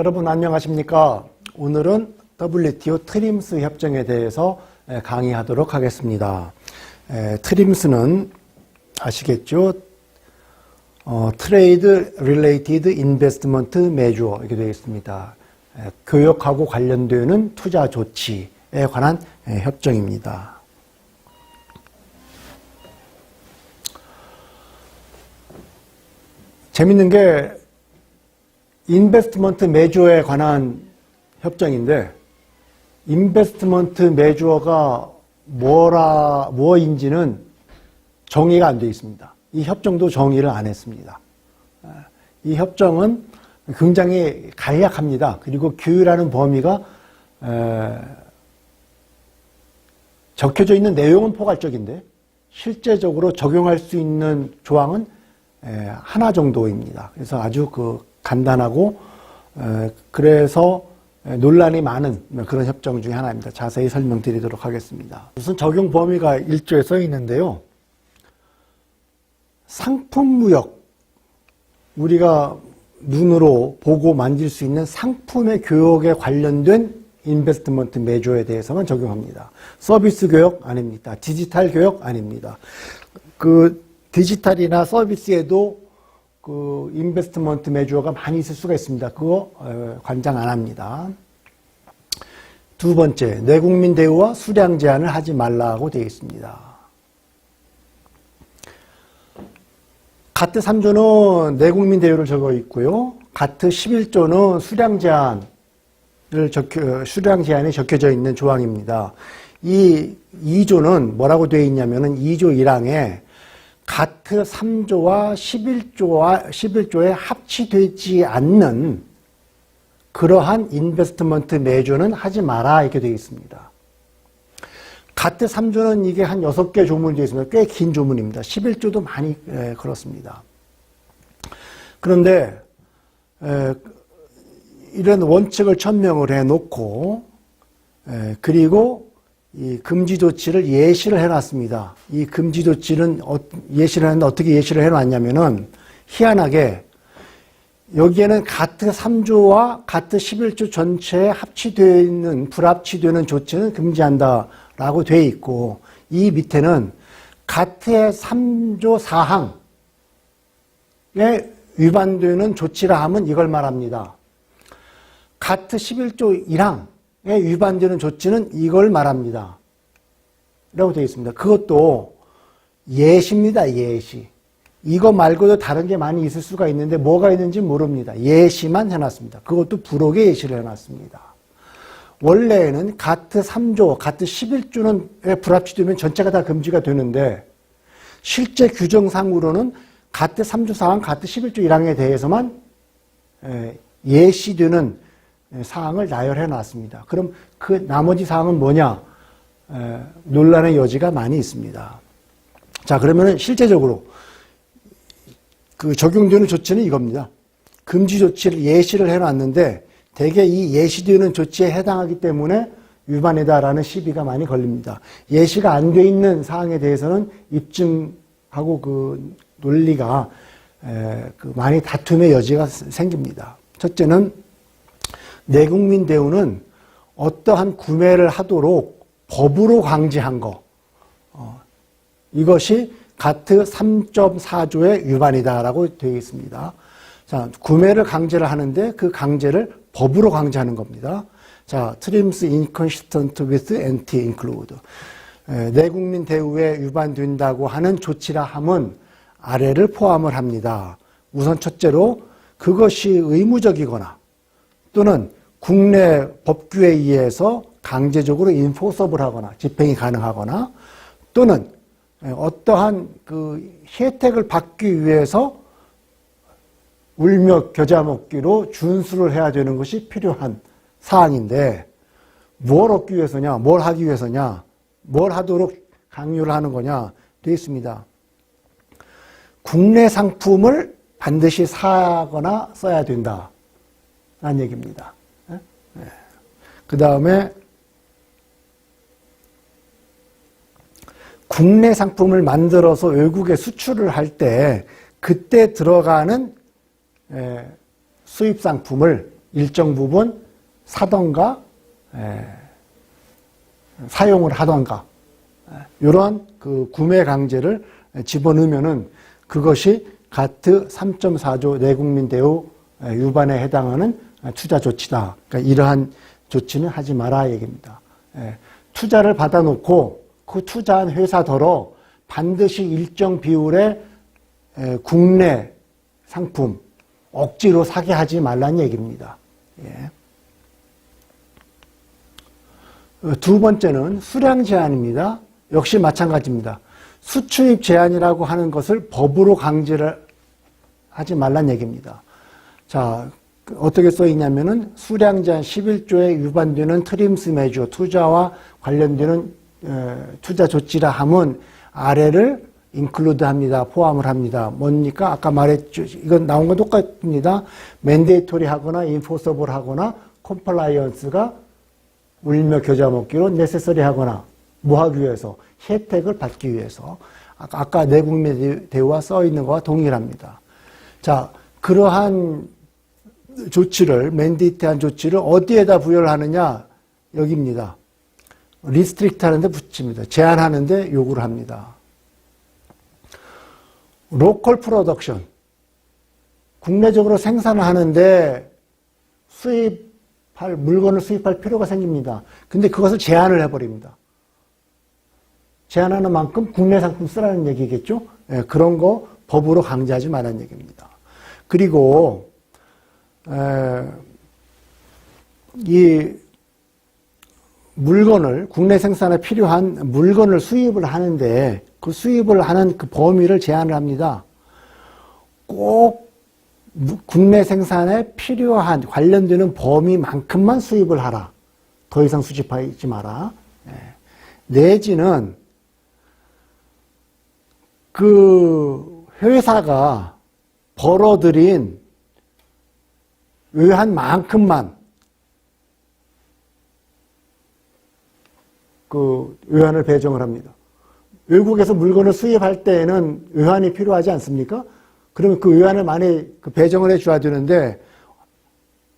여러분 안녕하십니까? 오늘은 WTO 트림스 협정에 대해서 에, 강의하도록 하겠습니다. 에, 트림스는 아시겠죠? 어, 트레이드 릴레이티드 인베스트먼트 메주어 이렇게 되어 있습니다. 에, 교역하고 관련되는 투자 조치에 관한 에, 협정입니다. 재밌는 게 인베스트먼트 메주어에 관한 협정인데 인베스트먼트 메주어가 뭐라 뭐인지는 정의가 안 되어 있습니다. 이 협정도 정의를 안 했습니다. 이 협정은 굉장히 간략합니다. 그리고 규율하는 범위가 에, 적혀져 있는 내용은 포괄적인데 실제적으로 적용할 수 있는 조항은 에, 하나 정도입니다. 그래서 아주 그 간단하고 에, 그래서 논란이 많은 그런 협정 중에 하나입니다. 자세히 설명드리도록 하겠습니다. 우선 적용 범위가 1조에 써 있는데요. 상품 무역 우리가 눈으로 보고 만질 수 있는 상품의 교역에 관련된 인베스트먼트 매조에 대해서만 적용합니다. 서비스 교역 아닙니다. 디지털 교역 아닙니다. 그 디지털이나 서비스에도 그 인베스트먼트 매주어가 많이 있을 수가 있습니다. 그거 어, 관장 안 합니다. 두 번째, 내국민 대우와 수량 제한을 하지 말라고 되어 있습니다. 가트 3조는 내국민 대우를 적어 있고요. 가트 11조는 수량 제한을 적혀, 수량 제한이 적혀져 있는 조항입니다. 이 2조는 뭐라고 되어 있냐면은 2조 1항에 가트 3조와 11조와 11조에 합치되지 않는 그러한 인베스트먼트 매조는 하지 마라 이렇게 되어 있습니다. 가트 3조는 이게 한 6개 조문이 되어 있습니다. 꽤 긴 조문입니다. 11조도 많이 에, 그렇습니다. 그런데 에, 이런 원칙을 천명을 해놓고 에, 그리고 이 금지 조치를 예시를 해놨습니다. 이 금지 조치는 어, 예시를 했는데 어떻게 예시를 해놨냐면은 희한하게 여기에는 가트 3조와 가트 11조 전체에 합치되어 있는 불합치되는 조치는 금지한다라고 되어 있고 이 밑에는 가트의 3조 4항에 위반되는 조치라 하면 이걸 말합니다. 가트 11조 1항 에 위반되는 조치는 이걸 말합니다. 라고 되어 있습니다. 그것도 예시입니다. 예시. 이거 말고도 다른 게 많이 있을 수가 있는데 뭐가 있는지 모릅니다. 예시만 해놨습니다. 그것도 부록의 예시를 해놨습니다. 원래는 가트 3조, 가트 11조는 불합치되면 전체가 다 금지가 되는데 실제 규정상으로는 가트 3조 사항, 가트 11조 1항에 대해서만 예시되는 사항을 나열해 놨습니다. 그럼 그 나머지 사항은 뭐냐? 에, 논란의 여지가 많이 있습니다. 자, 그러면 실제적으로 그 적용되는 조치는 이겁니다. 금지 조치를 예시를 해 놨는데 대개 이 예시되는 조치에 해당하기 때문에 위반이다라는 시비가 많이 걸립니다. 예시가 안 돼 있는 사항에 대해서는 입증하고 그 논리가 에, 그 많이 다툼의 여지가 생깁니다. 첫째는 내국민 대우는 어떠한 구매를 하도록 법으로 강제한 거. 어, 이것이 가트 3.4조의 위반이다라고 되어 있습니다. 자, 구매를 강제를 하는데 그 강제를 법으로 강제하는 겁니다. 자, trims inconsistent with anti-include. 내국민 대우에 위반된다고 하는 조치라 함은 아래를 포함을 합니다. 우선 첫째로 그것이 의무적이거나 또는 국내 법규에 의해서 강제적으로 인포서블 하거나 집행이 가능하거나 또는 어떠한 그 혜택을 받기 위해서 울며 겨자 먹기로 준수를 해야 되는 것이 필요한 사항인데 뭘 얻기 위해서냐, 뭘 하기 위해서냐, 뭘 하도록 강요를 하는 거냐 되어 있습니다. 국내 상품을 반드시 사거나 써야 된다. 라는 얘기입니다. 그 다음에 국내 상품을 만들어서 외국에 수출을 할 때 그때 들어가는 수입 상품을 일정 부분 사던가 에, 사용을 하던가 이런 그 구매 강제를 집어넣으면은 그것이 가트 3.4조 내국민 대우 위반에 해당하는 투자 조치다. 그러니까 이러한 조치는 하지 마라 얘기입니다. 예, 투자를 받아놓고 그 투자한 회사더러 반드시 일정 비율의 에, 국내 상품 억지로 사게 하지 말라는 얘기입니다. 예. 어, 두 번째는 수량 제한입니다. 역시 마찬가지입니다. 수출입 제한이라고 하는 것을 법으로 강제를 하지 말란 얘기입니다. 자, 그 어떻게 써 있냐면은 수량 제한 11조에 위반되는 트림스 매주 투자와 관련되는 에, 투자 조치라 함은 아래를 인클루드 합니다. 포함을 합니다. 뭡니까? 아까 말했죠. 이건 나온 건 똑같습니다. 맨데이토리 하거나 인포서블 하거나 컴플라이언스가 울며 겨자 먹기로 네세서리 하거나 뭐 하기 위해서 혜택을 받기 위해서 아까, 아까 내국민 대우와 써 있는 것과 동일합니다. 자, 그러한 조치를 맨데이트한 조치를 어디에다 부여를 하느냐 여기입니다. 리스트릭트 하는데 붙입니다. 제한하는데 요구를 합니다. 로컬 프로덕션 국내적으로 생산을 하는데 수입할 물건을 수입할 필요가 생깁니다. 근데 그것을 제한을 해버립니다. 제한하는 만큼 국내 상품 쓰라는 얘기겠죠? 예, 그런 거 법으로 강제하지 말라는 얘기입니다. 그리고 에, 이 물건을 국내 생산에 필요한 물건을 수입을 하는데 그 수입을 하는 그 범위를 제한을 합니다. 꼭 국내 생산에 필요한 관련되는 범위만큼만 수입을 하라. 더 이상 수집하지 마라. 예. 내지는 그 회사가 벌어들인 의한 만큼만 그 외환을 배정을 합니다. 외국에서 물건을 수입할 때에는 외환이 필요하지 않습니까? 그러면 그 외환을 많이 그 배정을 해 줘야 되는데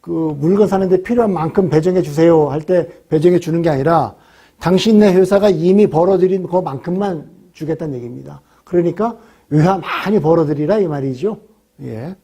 그 물건 사는데 필요한 만큼 배정해 주세요 할 때 배정해 주는 게 아니라 당신네 회사가 이미 벌어들인 그만큼만 주겠다는 얘기입니다. 그러니까 외환 많이 벌어들이라 이 말이죠. 예.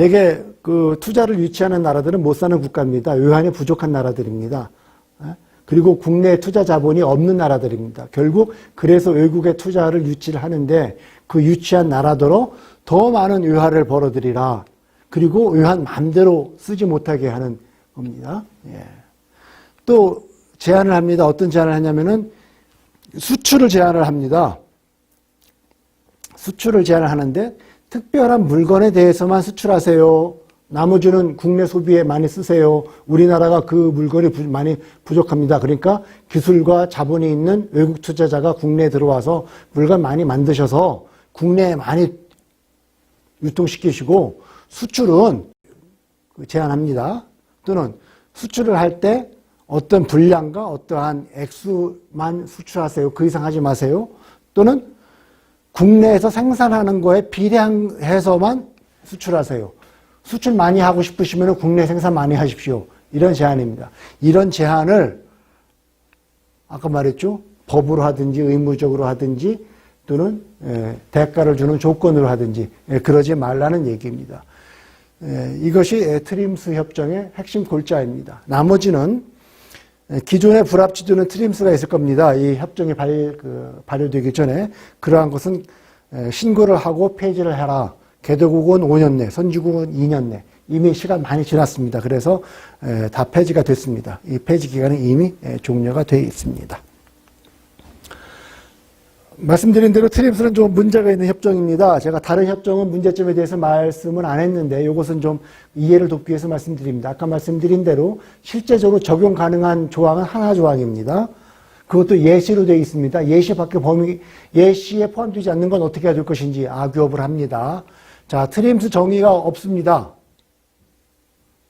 대개 그 투자를 유치하는 나라들은 못 사는 국가입니다. 외환이 부족한 나라들입니다. 예? 그리고 국내 투자 자본이 없는 나라들입니다. 결국 그래서 외국의 투자를 유치를 하는데 그 유치한 나라더러 더 많은 외화를 벌어들이라. 그리고 외환 마음대로 쓰지 못하게 하는 겁니다. 예. 또 제한을 합니다. 어떤 제한을 하냐면은 수출을 제한을 합니다. 수출을 제한을 하는데 특별한 물건에 대해서만 수출하세요. 나머지는 국내 소비에 많이 쓰세요. 우리나라가 그 물건이 부, 많이 부족합니다. 그러니까 기술과 자본이 있는 외국 투자자가 국내에 들어와서 물건 많이 만드셔서 국내에 많이 유통시키시고 수출은 제한합니다. 또는 수출을 할 때 어떤 분량과 어떠한 액수만 수출하세요. 그 이상 하지 마세요. 또는 국내에서 생산하는 거에 비례해서만 수출하세요. 수출 많이 하고 싶으시면 국내 생산 많이 하십시오. 이런 제한입니다. 이런 제한을 아까 말했죠. 법으로 하든지 의무적으로 하든지 또는 대가를 주는 조건으로 하든지 그러지 말라는 얘기입니다. 이것이 트림스 협정의 핵심 골자입니다. 나머지는 기존의 불합치도는 트림스가 있을 겁니다. 이 협정이 발, 그, 발효되기 전에 그러한 것은 신고를 하고 폐지를 해라. 개도국은 5년 내, 선주국은 2년 내. 이미 시간 많이 지났습니다. 그래서 다 폐지가 됐습니다. 이 폐지 기간은 이미 종료가 되어 있습니다. 말씀드린 대로 트림스는 좀 문제가 있는 협정입니다. 제가 다른 협정은 문제점에 대해서 말씀은 안 했는데 이것은 좀 이해를 돕기 위해서 말씀드립니다. 아까 말씀드린 대로 실제적으로 적용 가능한 조항은 하나 조항입니다. 그것도 예시로 되어 있습니다. 예시 밖에 범위, 예시에 포함되지 않는 건 어떻게 해야 될 것인지 악유업을 합니다. 자, 트림스 정의가 없습니다.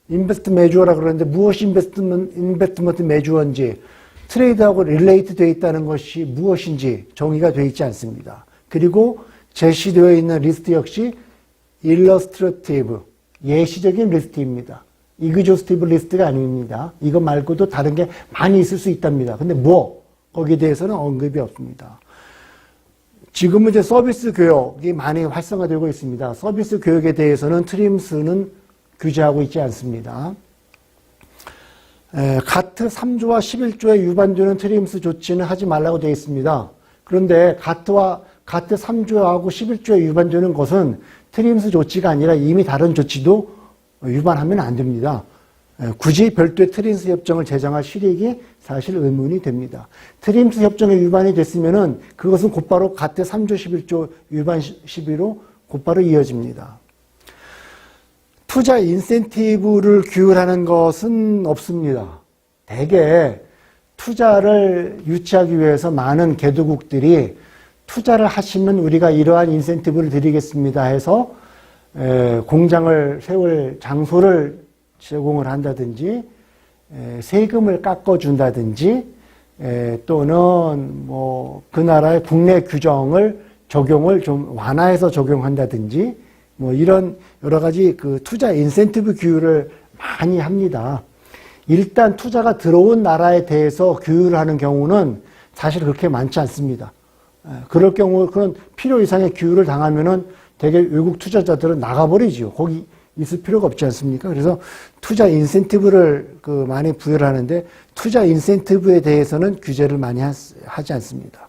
인베스트 매주어라 그러는데 무엇이 인베스트먼트, 인베스트먼트 매주어인지 트레이드하고 릴레이트 되어 있다는 것이 무엇인지 정의가 되어 있지 않습니다. 그리고 제시되어 있는 리스트 역시 일러스트레티브, 예시적인 리스트입니다. 이그조스티브 리스트가 아닙니다. 이거 말고도 다른 게 많이 있을 수 있답니다. 근데 뭐? 거기에 대해서는 언급이 없습니다. 지금은 이제 서비스 교육이 많이 활성화되고 있습니다. 서비스 교육에 대해서는 트림스는 규제하고 있지 않습니다. 에, 가트 3조와 11조에 위반되는 트림스 조치는 하지 말라고 되어 있습니다. 그런데 가트와 가트 3조하고 11조에 위반되는 것은 트림스 조치가 아니라 이미 다른 조치도 위반하면 안 됩니다. 에, 굳이 별도의 트림스 협정을 제정할 실익이 사실 의문이 됩니다. 트림스 협정에 위반이 됐으면은 그것은 곧바로 가트 3조 11조 위반 시비로 곧바로 이어집니다. 투자 인센티브를 규율하는 것은 없습니다. 대개 투자를 유치하기 위해서 많은 개도국들이 투자를 하시면 우리가 이러한 인센티브를 드리겠습니다 해서 에, 공장을 세울 장소를 제공을 한다든지 에, 세금을 깎아준다든지 에, 또는 뭐 그 나라의 국내 규정을 적용을 좀 완화해서 적용한다든지 뭐 이런 여러 가지 그 투자 인센티브 규율을 많이 합니다. 일단 투자가 들어온 나라에 대해서 규율을 하는 경우는 사실 그렇게 많지 않습니다. 에, 그럴 경우 그런 필요 이상의 규율을 당하면은 대개 외국 투자자들은 나가버리지요. 거기 있을 필요가 없지 않습니까? 그래서 투자 인센티브를 그 많이 부여를 하는데 투자 인센티브에 대해서는 규제를 많이 하, 하지 않습니다.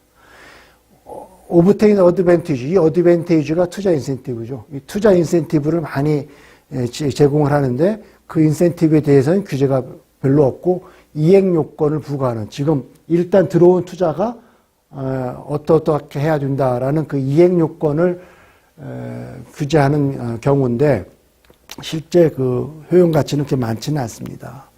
오브테인 어드밴티지, 이 어드밴티지가 투자 인센티브죠. 이 투자 인센티브를 많이 에, 제- 제공을 하는데 그 인센티브에 대해서는 규제가 별로 없고 이행 요건을 부과하는 지금 일단 들어온 투자가 어, 어떠어떻게 해야 된다라는 그 이행 요건을 에, 규제하는 어, 경우인데 실제 그 효용 가치는 그렇게 많지는 않습니다.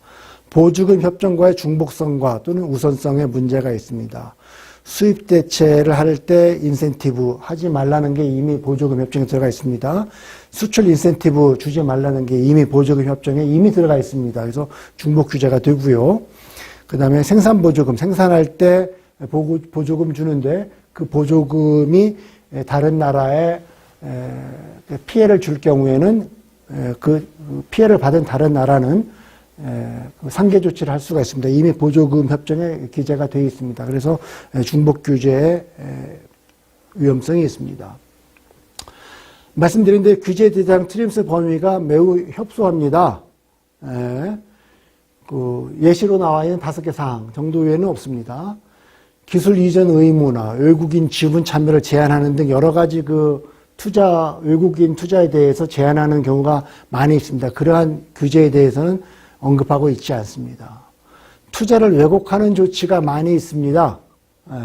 보조금 협정과의 중복성과 또는 우선성에 문제가 있습니다. 수입 대체를 할 때 인센티브 하지 말라는 게 이미 보조금 협정에 들어가 있습니다. 수출 인센티브 주지 말라는 게 이미 보조금 협정에 이미 들어가 있습니다. 그래서 중복 규제가 되고요. 그 다음에 생산 보조금, 생산할 때 보조금 주는데 그 보조금이 다른 나라에 에, 피해를 줄 경우에는 에, 그 피해를 받은 다른 나라는 상계 조치를 할 수가 있습니다. 이미 보조금 협정에 기재가 되어 있습니다. 그래서 에, 중복 규제의 에, 위험성이 있습니다. 말씀드린 대로 규제 대상 트림스 범위가 매우 협소합니다. 에, 그 예시로 나와 있는 다섯 개 사항 정도 외에는 없습니다. 기술 이전 의무나 외국인 지분 참여를 제한하는 등 여러 가지 그 투자 외국인 투자에 대해서 제한하는 경우가 많이 있습니다. 그러한 규제에 대해서는 언급하고 있지 않습니다. 투자를 왜곡하는 조치가 많이 있습니다. 에,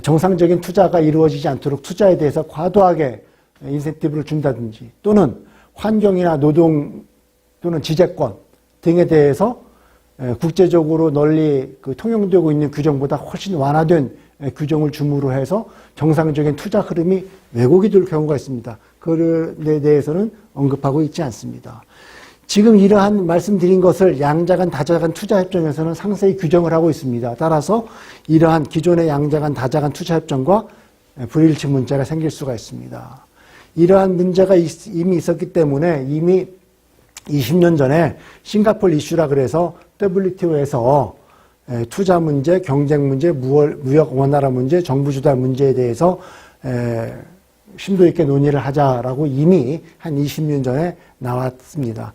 정상적인 투자가 이루어지지 않도록 투자에 대해서 과도하게 인센티브를 준다든지 또는 환경이나 노동 또는 지재권 등에 대해서 에, 국제적으로 널리 그 통용되고 있는 규정보다 훨씬 완화된 에, 규정을 줌으로 해서 정상적인 투자 흐름이 왜곡이 될 경우가 있습니다. 그에 대해서는 언급하고 있지 않습니다. 지금 이러한 말씀드린 것을 양자간 다자간 투자협정에서는 상세히 규정을 하고 있습니다. 따라서 이러한 기존의 양자간 다자간 투자협정과 불일치 문제가 생길 수가 있습니다. 이러한 문제가 있- 이미 있었기 때문에 이미 20년 전에 싱가폴 이슈라 그래서 WTO에서 에, 투자 문제, 경쟁 문제, 무역 원활화 문제, 정부 주달 문제에 대해서 에, 심도 있게 논의를 하자라고 이미 한 20년 전에 나왔습니다.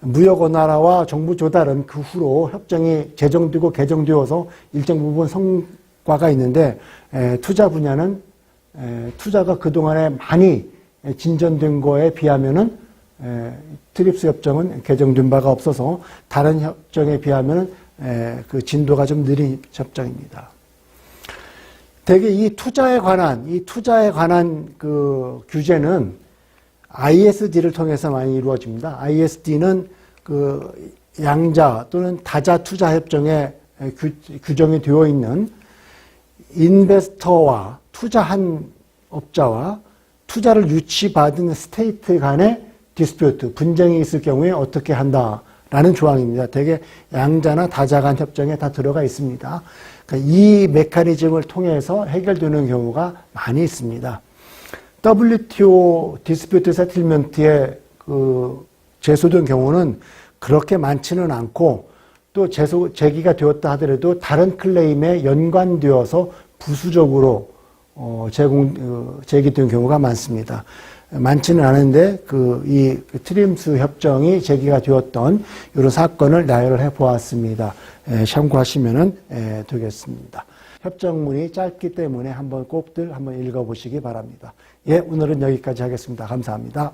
무역 원활화와 정부 조달은 그 후로 협정이 제정되고 개정되어서 일정 부분 성과가 있는데 에, 투자 분야는 에, 투자가 그동안에 많이 진전된 거에 비하면은 에, 트립스 협정은 개정된 바가 없어서 다른 협정에 비하면은 에, 그 진도가 좀 느린 협정입니다. 대개 이 투자에 관한 이 투자에 관한 그 규제는 ISD를 통해서 많이 이루어집니다. ISD는 그 양자 또는 다자 투자 협정에 규, 규정이 되어 있는 인베스터와 투자한 업자와 투자를 유치받은 스테이트 간의 디스퓨트, 분쟁이 있을 경우에 어떻게 한다 라는 조항입니다. 대개 양자나 다자 간 협정에 다 들어가 있습니다. 그러니까 이 메커니즘을 통해서 해결되는 경우가 많이 있습니다. WTO 디스퓨트 세틀먼트에 그 제소된 경우는 그렇게 많지는 않고 또 제소, 제기가 되었다 하더라도 다른 클레임에 연관되어서 부수적으로 어, 제공, 어, 제기된 경우가 많습니다. 많지는 않은데 그 이 트림스 협정이 제기가 되었던 이런 사건을 나열을 해 보았습니다. 에, 참고하시면 되겠습니다. 협정문이 짧기 때문에 한번 꼭들 한번 읽어보시기 바랍니다. 예, 오늘은 여기까지 하겠습니다. 감사합니다.